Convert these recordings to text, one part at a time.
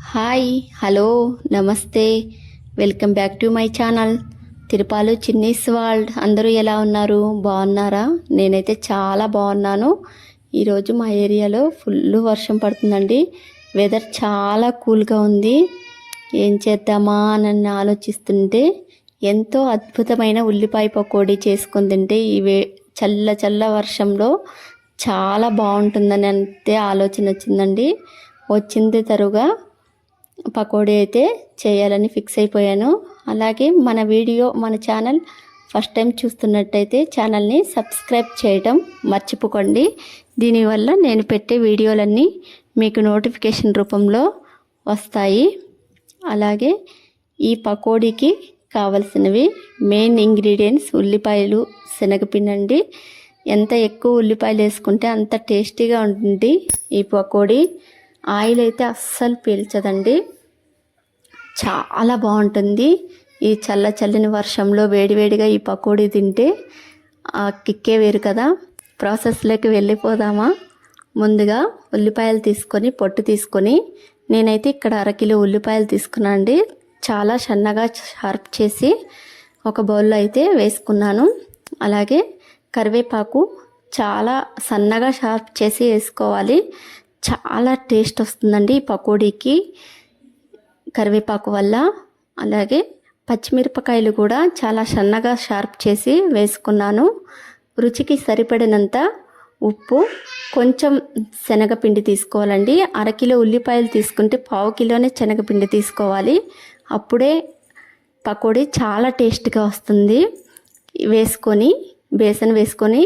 Hi hello నమస్తే. Welcome back to my channel. Tirupalu Chinnis world. అందరూ ఎలా ఉన్నారు? బాగున్నారా? నేనైతే చాలా బాగున్నాను. ఈరోజు మా ఏరియాలో ఫుల్ వర్షం పడుతుందండి. వెదర్ చాలా కూల్గా ఉంది. ఏం చేద్దామా అని ఆలోచిస్తుంటే ఎంతో అద్భుతమైన ఉల్లిపాయ పకోడీ చేసుకుని తింటే ఈ వే చల్ల చల్ల వర్షంలో చాలా బాగుంటుందని అంతే ఆలోచన వచ్చిందండి. వచ్చింది తరుగా పకోడీ అయితే చేయాలని ఫిక్స్ అయిపోయాను. అలాగే మన వీడియో మన ఛానల్ ఫస్ట్ టైం చూస్తున్నట్టయితే ఛానల్ని సబ్స్క్రైబ్ చేయటం మర్చిపోకండి. దీనివల్ల నేను పెట్టే వీడియోలన్నీ మీకు నోటిఫికేషన్ రూపంలో వస్తాయి. అలాగే ఈ పకోడీకి కావలసినవి మెయిన్ ఇంగ్రీడియంట్స్ ఉల్లిపాయలు శనగపిండి ఎంత ఎక్కువ ఉల్లిపాయలు వేసుకుంటే అంత టేస్టీగా ఉంటుంది ఈ పకోడీ. ఆయిల్ అయితే అస్సలు పీల్చదండి. చాలా బాగుంటుంది. ఈ చల్ల చల్లని వర్షంలో వేడివేడిగా ఈ పకోడీ తింటే ఆ కిక్కే వేరు కదా. ప్రాసెస్లోకి వెళ్ళిపోదామా? ముందుగా ఉల్లిపాయలు తీసుకొని పొట్టు తీసుకొని నేనైతే ఇక్కడ అరకిలో ఉల్లిపాయలు తీసుకున్నా అండి. చాలా సన్నగా షార్ప్ చేసి ఒక బౌల్లో అయితే వేసుకున్నాను. అలాగే కరివేపాకు చాలా సన్నగా షార్ప్ చేసి వేసుకోవాలి. చాలా టేస్ట్ వస్తుందండి ఈ పకోడీకి. కరివేపాకు వల్ల అలాగే పచ్చిమిరపకాయలు కూడా చాలా సన్నగా షార్ప్ చేసి వేసుకున్నాను. రుచికి సరిపడినంత ఉప్పు కొంచెం శనగపిండి తీసుకోవాలండి. అరకిలో ఉల్లిపాయలు తీసుకుంటే పావు కిలోనే శనగపిండి తీసుకోవాలి. అప్పుడే పకోడీ చాలా టేస్ట్గా వస్తుంది. వేసుకొని బేసన్ వేసుకొని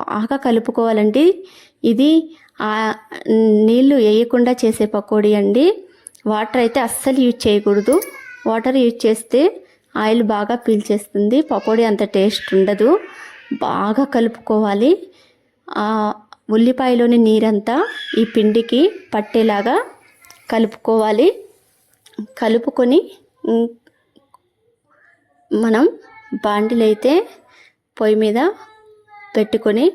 బాగా కలుపుకోవాలండి. ఇది నీళ్ళు వేయకుండా చేసే పకోడీ అండి. వాటర్ అయితే అస్సలు యూజ్ చేయకూడదు. వాటర్ యూజ్ చేస్తే ఆయిల్ బాగా పీల్చేస్తుంది. పకోడీ అంత టేస్ట్ ఉండదు. బాగా కలుపుకోవాలి. ఉల్లిపాయలోని నీరంతా ఈ పిండికి పట్టేలాగా కలుపుకోవాలి. కలుపుకొని మనం బాండిలైతే పొయ్యి మీద పెట్టుకొని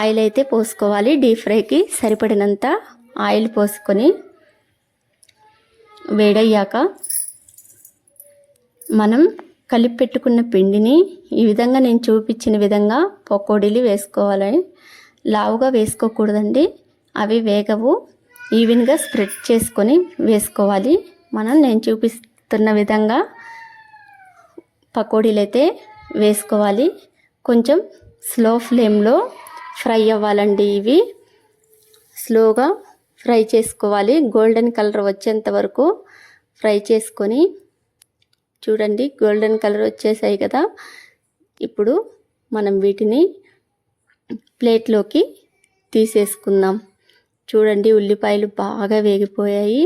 ఆయిల్ అయితే పోసుకోవాలి. డీప్ ఫ్రైకి సరిపడినంత ఆయిల్ పోసుకొని వేడయ్యాక మనం కలిపి పెట్టుకున్న పిండిని ఈ విధంగా నేను చూపించిన విధంగా పకోడీలు వేసుకోవాలి. లావుగా వేసుకోకూడదండి. అవి వేగవు. ఈవెన్గా స్ప్రెడ్ చేసుకొని వేసుకోవాలి. మనం నేను చూపిస్తున్న విధంగా పకోడీలు అయితే వేసుకోవాలి. కొంచెం స్లో ఫ్లేమ్లో ఫ్రై అవ్వాలండి ఇవి. స్లోగా ఫ్రై చేసుకోవాలి. గోల్డెన్ కలర్ వచ్చేంత వరకు ఫ్రై చేసుకొని చూడండి గోల్డెన్ కలర్ వచ్చేసాయి కదా. ఇప్పుడు మనం వీటిని ప్లేట్లోకి తీసేసుకుందాం. చూడండి ఉల్లిపాయలు బాగా వేగిపోయాయి.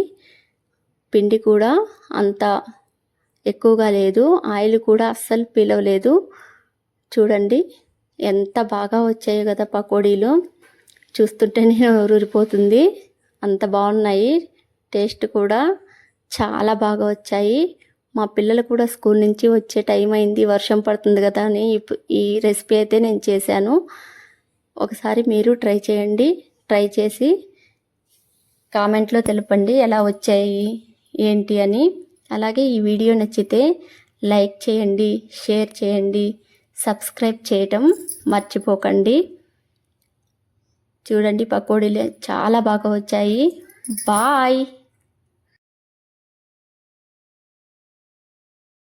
పిండి కూడా అంత ఎక్కువగా లేదు. ఆయిల్ కూడా అస్సలు పిలవలేదు. చూడండి ఎంత బాగా వచ్చాయి కదా పకోడీలు. చూస్తుంటేనే ఊరిపోతుంది. అంత బాగున్నాయి. టేస్ట్ కూడా చాలా బాగా వచ్చాయి. మా పిల్లలు కూడా స్కూల్ నుంచి వచ్చే టైం అయింది. వర్షం పడుతుంది కదా అని ఈ రెసిపీ అయితే నేను చేశాను. ఒకసారి మీరు ట్రై చేయండి. ట్రై చేసి కామెంట్లో తెలపండి ఎలా వచ్చాయి ఏంటి అని. అలాగే ఈ వీడియో నచ్చితే లైక్ చేయండి షేర్ చేయండి సబ్స్క్రైబ్ చేయటం మర్చిపోకండి. చూడండి పకోడీలు చాలా బాగా వచ్చాయి. బాయ్.